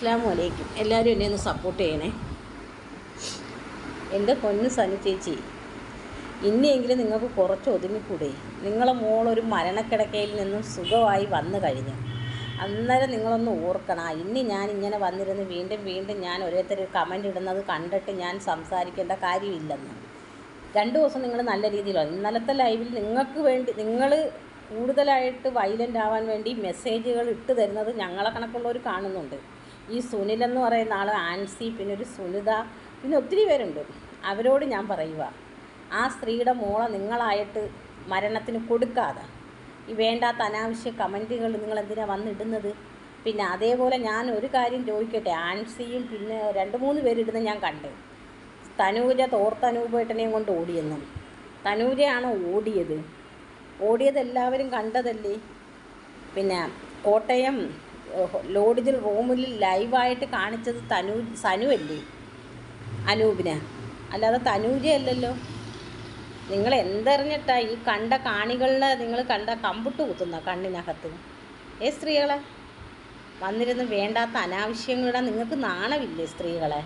അസ്സാം വലൈക്കും എല്ലാവരും എന്നെ ഒന്ന് സപ്പോർട്ട് ചെയ്യണേ. എന്റെ പൊന്ന് സനി ചേച്ചി ഇനിയെങ്കിലും നിങ്ങൾക്ക് കുറച്ച് ഒതുങ്ങിക്കൂടെ? നിങ്ങളെ മോളൊരു മരണക്കിടക്കയിൽ നിന്നും സുഖമായി വന്നു കഴിഞ്ഞു. അന്നേരം നിങ്ങളൊന്ന് ഓർക്കണം. ഇനി ഞാൻ ഇങ്ങനെ വന്നിരുന്ന് വീണ്ടും വീണ്ടും ഞാൻ ഓരോരുത്തർ കമന്റ് ഇടുന്നത് കണ്ടിട്ട് ഞാൻ സംസാരിക്കേണ്ട കാര്യമില്ലെന്ന്. രണ്ട് ദിവസം നിങ്ങൾ നല്ല രീതിയിലാണ് ഇന്നലത്തെ ലൈവിൽ നിങ്ങൾക്ക് വേണ്ടി നിങ്ങൾ കൂടുതലായിട്ട് വൈലന്റ് ആവാൻ വേണ്ടി മെസ്സേജുകൾ ഇട്ട് തരുന്നത് ഞങ്ങളെ കണക്കുള്ളവർ കാണുന്നുണ്ട്. ഈ സുനിൽ എന്ന് പറയുന്ന ആൾ ആൻസി പിന്നെ ഒരു സുനിത പിന്നെ ഒത്തിരി പേരുണ്ട്. അവരോട് ഞാൻ പറയുക ആ സ്ത്രീയുടെ മോളെ നിങ്ങളായിട്ട് മരണത്തിന് കൊടുക്കാതെ ഈ വേണ്ടാത്ത അനാവശ്യ കമന്റുകൾ നിങ്ങൾ എന്തിനാണ് വന്നിടുന്നത്? പിന്നെ അതേപോലെ ഞാൻ ഒരു കാര്യം ചോദിക്കട്ടെ ആൻസിയും പിന്നെ രണ്ട് മൂന്ന് പേരിടുന്ന ഞാൻ കണ്ട്. തനൂജ തോർത്തനൂപേട്ടനെയും കൊണ്ട് ഓടിയെന്നും. തനൂജയാണ് ഓടിയത്? ഓടിയത് എല്ലാവരും കണ്ടതല്ലേ? പിന്നെ കോട്ടയം ലോഡ്ജിൽ റൂമിൽ ലൈവായിട്ട് കാണിച്ചത് തനു സനു അല്ലേ അനൂപിനെ. അല്ലാതെ തനൂജയല്ലല്ലോ നിങ്ങൾ എന്തറിഞ്ഞിട്ടാ ഈ കണ്ട കാണികളിലെ നിങ്ങൾ കണ്ട കമ്പിട്ട് കുത്തുന്ന കണ്ണിനകത്ത്? ഏ സ്ത്രീകളെ? വന്നിരുന്ന് വേണ്ടാത്ത അനാവശ്യങ്ങളുടെ നിങ്ങൾക്ക് നാണമില്ലേ സ്ത്രീകളെ?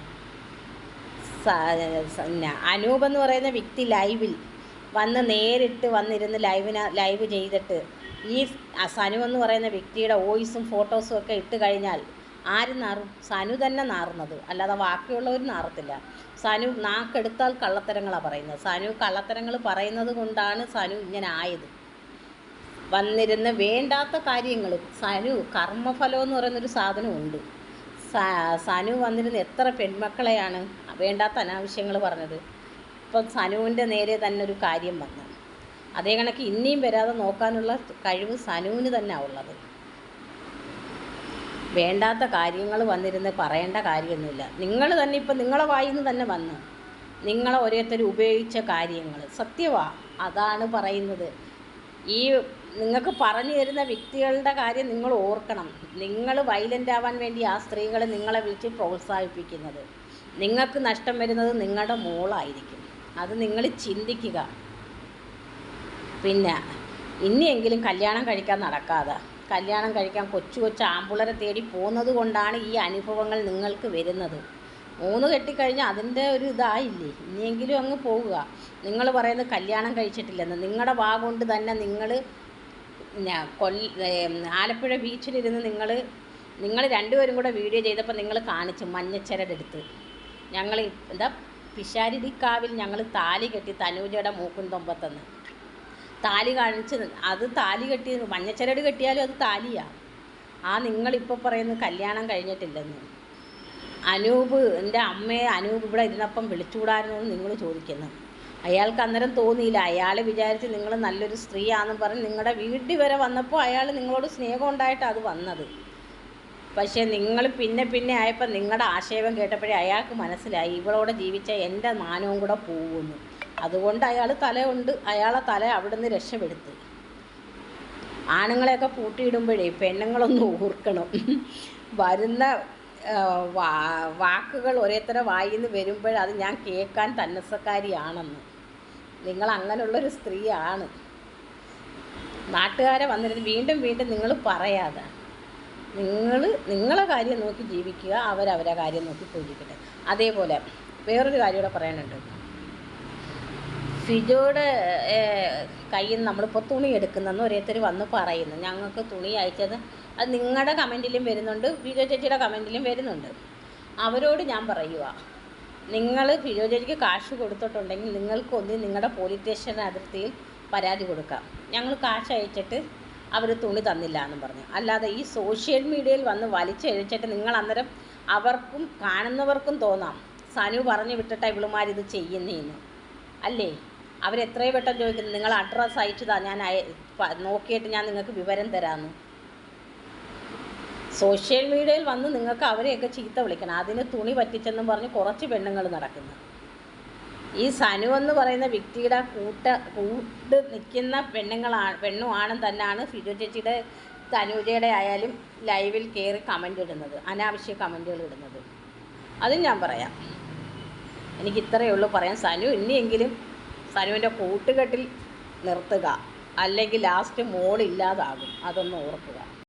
അനൂപ് എന്ന് പറയുന്ന വ്യക്തി ലൈവിൽ വന്ന് നേരിട്ട് വന്നിരുന്ന് ലൈവിന ലൈവ് ചെയ്തിട്ട് ഈ സനു എന്ന് പറയുന്ന വ്യക്തിയുടെ വോയിസും ഫോട്ടോസും ഒക്കെ ഇട്ട് കഴിഞ്ഞാൽ ആര് നാറും? സനു തന്നെ നാറുന്നത്. അല്ലാതെ ബാക്കിയുള്ളവർ നാറത്തില്ല. സനു നാക്കെടുത്താൽ കള്ളത്തരങ്ങളാണ് പറയുന്നത്. സനു കള്ളത്തരങ്ങൾ പറയുന്നത് കൊണ്ടാണ് സനു ഇങ്ങനെ ആയത്. വന്നിരുന്ന് വേണ്ടാത്ത കാര്യങ്ങൾ സനു കർമ്മഫലം എന്ന് പറയുന്നൊരു സാധനമുണ്ട് സനു വന്നിരുന്ന് എത്ര പെൺമക്കളെയാണ് വേണ്ടാത്ത അനാവശ്യങ്ങൾ പറഞ്ഞത്. ഇപ്പം സനുവിന്റെ നേരെ തന്നെ ഒരു കാര്യം വന്നു. അതേ കണക്ക് ഇനിയും വരാതെ നോക്കാനുള്ള കഴിവ് സനുവിന് തന്നെ ഉള്ളത്. വേണ്ടാത്ത കാര്യങ്ങൾ വന്നിരുന്ന് പറയേണ്ട കാര്യമൊന്നുമില്ല. നിങ്ങൾ തന്നെ ഇപ്പം നിങ്ങളെ വായിൽ നിന്ന് തന്നെ വന്ന് നിങ്ങളെ ഓരോരുത്തർ ഉപയോഗിച്ച കാര്യങ്ങൾ. സത്യവാ അതാണ് പറയുന്നത്. ഈ നിങ്ങൾക്ക് പറഞ്ഞു തരുന്ന വ്യക്തികളുടെ കാര്യം നിങ്ങൾ ഓർക്കണം. നിങ്ങൾ വൈലന്റ് ആവാൻ വേണ്ടി ആ സ്ത്രീകളെ നിങ്ങളെ വിളിച്ച് പ്രോത്സാഹിപ്പിക്കുന്നത്. നിങ്ങൾക്ക് നഷ്ടം വരുന്നത് നിങ്ങളുടെ മോളായിരിക്കും. അത് നിങ്ങൾ ചിന്തിക്കുക. പിന്നെ ഇനിയെങ്കിലും കല്യാണം കഴിക്കാൻ നടക്കാതെ. കല്യാണം കഴിക്കാൻ കൊച്ചു കൊച്ചു ആമ്പുളരെ തേടി പോകുന്നത് കൊണ്ടാണ് ഈ അനുഭവങ്ങൾ നിങ്ങൾക്ക് വരുന്നത്. മൂന്ന് കെട്ടിക്കഴിഞ്ഞാൽ അതിന്റെ ഒരു ഇതായില്ലേ? ഇനിയെങ്കിലും അങ്ങ് പോവുക. നിങ്ങൾ പറയുന്നത് കല്യാണം കഴിച്ചിട്ടില്ലെന്ന്. നിങ്ങളുടെ വാ കൊണ്ട് തന്നെ നിങ്ങൾ കൊല്ല ആലപ്പുഴ ബീച്ചിലിരുന്ന് നിങ്ങൾ നിങ്ങൾ രണ്ടുപേരും കൂടെ വീഡിയോ ചെയ്തപ്പോൾ നിങ്ങൾ കാണിച്ചു മഞ്ഞച്ചരടെടുത്ത്. ഞങ്ങൾ എന്താ പിശാരിടിക്കാവിൽ ഞങ്ങൾ താലി കെട്ടി തനൂജയുടെ മൂക്കും തൊമ്പത്തെന്ന് താലി കാണിച്ച് അത് താലി കെട്ടി മഞ്ഞച്ചരട് കെട്ടിയാലും അത് താലിയാ. ആ നിങ്ങളിപ്പോൾ പറയുന്നത് കല്യാണം കഴിഞ്ഞിട്ടില്ലെന്ന്. അനൂപ് എന്റെ അമ്മയെ അനൂപ് ഇവിടെ ഇരുന്നപ്പം വിളിച്ചുകൂടായിരുന്നു എന്ന് നിങ്ങൾ ചോദിക്കുന്നു. അയാൾക്ക് അന്നേരം തോന്നിയില്ല. അയാൾ വിചാരിച്ച് നിങ്ങൾ നല്ലൊരു സ്ത്രീയാണെന്ന് പറഞ്ഞ് നിങ്ങളുടെ വീട്ടിൽ വരെ വന്നപ്പോൾ അയാൾ നിങ്ങളോട് സ്നേഹം ഉണ്ടായിട്ട് അത് വന്നത്. പക്ഷേ നിങ്ങൾ പിന്നെ പിന്നെ ആയപ്പോൾ നിങ്ങളുടെ ആക്ഷേപം കേട്ടപ്പോഴേ അയാൾക്ക് മനസ്സിലായി. ഇവളോടെ ജീവിച്ച എന്റെ മാനവും കൂടെ പോകുന്നു അതുകൊണ്ട് അയാൾ തലയുണ്ട്. അയാളെ തല അവിടുന്ന് രക്ഷപ്പെടുത്തി. ആണുങ്ങളെയൊക്കെ പൂട്ടിയിടുമ്പോഴേ പെണ്ണുങ്ങളൊന്ന് ഓർക്കണം വരുന്ന വാക്കുകൾ ഒരേത്തര വായിൽ നിന്ന് വരുമ്പോൾ അത് ഞാൻ കേൾക്കാൻ തന്നസക്കാരിയാണെന്ന്. നിങ്ങൾ അങ്ങനെയുള്ളൊരു സ്ത്രീയാണ്. നാട്ടുകാരെ വന്നിരുന്ന് വീണ്ടും വീണ്ടും നിങ്ങൾ പറയാതെ. നിങ്ങൾ നിങ്ങളെ കാര്യം നോക്കി ജീവിക്കുക അവരവരെ കാര്യം നോക്കി പോയിരിക്കട്ടെ. അതേപോലെ വേറൊരു കാര്യം കൂടെ പറയാനുണ്ട്. ഫിജോയുടെ കയ്യിൽ നിന്ന് നമ്മളിപ്പോൾ തുണി എടുക്കുന്നെന്ന് ഓരോരുത്തർ വന്ന് പറയുന്നു. ഞങ്ങൾക്ക് തുണി അയച്ചത് അത് നിങ്ങളുടെ കമന്റിലും വരുന്നുണ്ട് ഫിജോ ചേച്ചിയുടെ കമന്റിലും വരുന്നുണ്ട്. അവരോട് ഞാൻ പറയുക നിങ്ങൾ ഫിജോ ചേച്ചിക്ക് കാശ് കൊടുത്തിട്ടുണ്ടെങ്കിൽ നിങ്ങൾക്കൊന്ന് നിങ്ങളുടെ പോലീസ് സ്റ്റേഷൻ അതിർത്തിയിൽ പരാതി കൊടുക്കാം. ഞങ്ങൾ കാശ് അയച്ചിട്ട് അവർ തുണി തന്നില്ല എന്ന് പറഞ്ഞു. അല്ലാതെ ഈ സോഷ്യൽ മീഡിയയിൽ വന്ന് വലിച്ചഴിച്ചിട്ട് നിങ്ങൾ അന്നേരം അവർക്കും കാണുന്നവർക്കും തോന്നാം. സനു പറഞ്ഞു വിട്ടിട്ടാണ് ഇവളുമാരിത് ചെയ്യുന്നേന്ന്. അല്ലേ? അവരെത്രയോ വട്ടം ചോദിക്കുന്നു നിങ്ങൾ അഡ്രസ്സ് അയച്ചതാ ഞാൻ നോക്കിയിട്ട് ഞാൻ നിങ്ങൾക്ക് വിവരം തരാമെന്ന് സോഷ്യൽ മീഡിയയിൽ വന്ന് നിങ്ങൾക്ക് അവരെയൊക്കെ ചീത്ത വിളിക്കണം. അതിന് തുണി പറ്റിച്ചെന്നും പറഞ്ഞ് കുറച്ച് പെണ്ണുങ്ങൾ നടക്കുന്നു. ഈ സനു എന്ന് പറയുന്ന വ്യക്തിയുടെ കൂട്ട കൂട്ട് നിൽക്കുന്ന പെണ്ണുങ്ങളാണ് പെണ്ണും ആണും തന്നെയാണ് ഫിജു ചേച്ചിയുടെ തനൂജയുടെ ആയാലും ലൈവിൽ കയറി കമന്റ് ഇടുന്നത് അനാവശ്യ കമന്റുകൾ ഇടുന്നത്. അതും ഞാൻ പറയാം. എനിക്ക് ഇത്രയേ ഉള്ളൂ പറയാൻ. സനു ഇനിയെങ്കിലും സനുവിന്റെ കൂട്ടുകെട്ടിൽ നിർത്തുക. അല്ലെങ്കിൽ ലാസ്റ്റ് മോളില്ലാതാകും. അതൊന്ന് ഓർക്കുക.